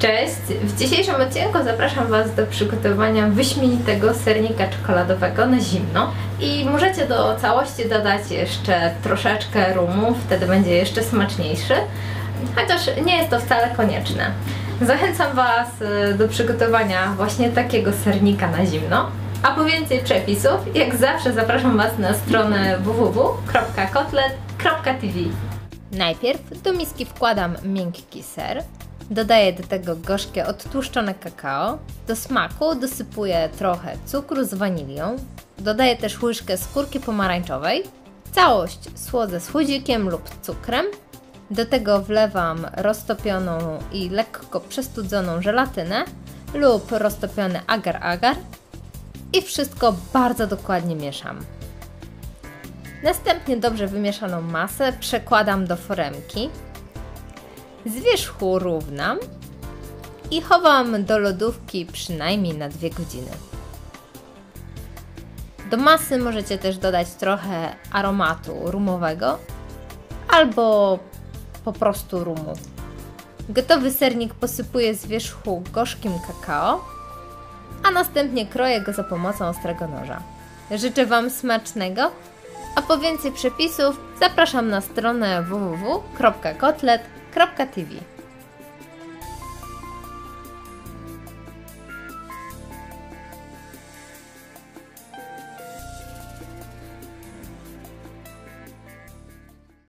Cześć! W dzisiejszym odcinku zapraszam Was do przygotowania wyśmienitego sernika czekoladowego na zimno i możecie do całości dodać jeszcze troszeczkę rumu, wtedy będzie jeszcze smaczniejszy, chociaż nie jest to wcale konieczne. Zachęcam Was y, do przygotowania właśnie takiego sernika na zimno. A po więcej przepisów, jak zawsze zapraszam Was na stronę www.kotlet.tv Najpierw do miski wkładam miękki ser, Dodaję do tego gorzkie odtłuszczone kakao. Do smaku dosypuję trochę cukru z wanilią. Dodaję też łyżkę skórki pomarańczowej. Całość słodzę słodzikiem lub cukrem. Do tego wlewam roztopioną i lekko przestudzoną żelatynę lub roztopiony agar-agar i wszystko bardzo dokładnie mieszam. Następnie dobrze wymieszaną masę przekładam do foremki z wierzchu równam i chowam do lodówki przynajmniej na 2 godziny. Do masy możecie też dodać trochę aromatu rumowego albo po prostu rumu. Gotowy sernik posypuję z wierzchu gorzkim kakao, a następnie kroję go za pomocą ostrego noża. Życzę Wam smacznego, a po więcej przepisów zapraszam na stronę www.kotlet.tv.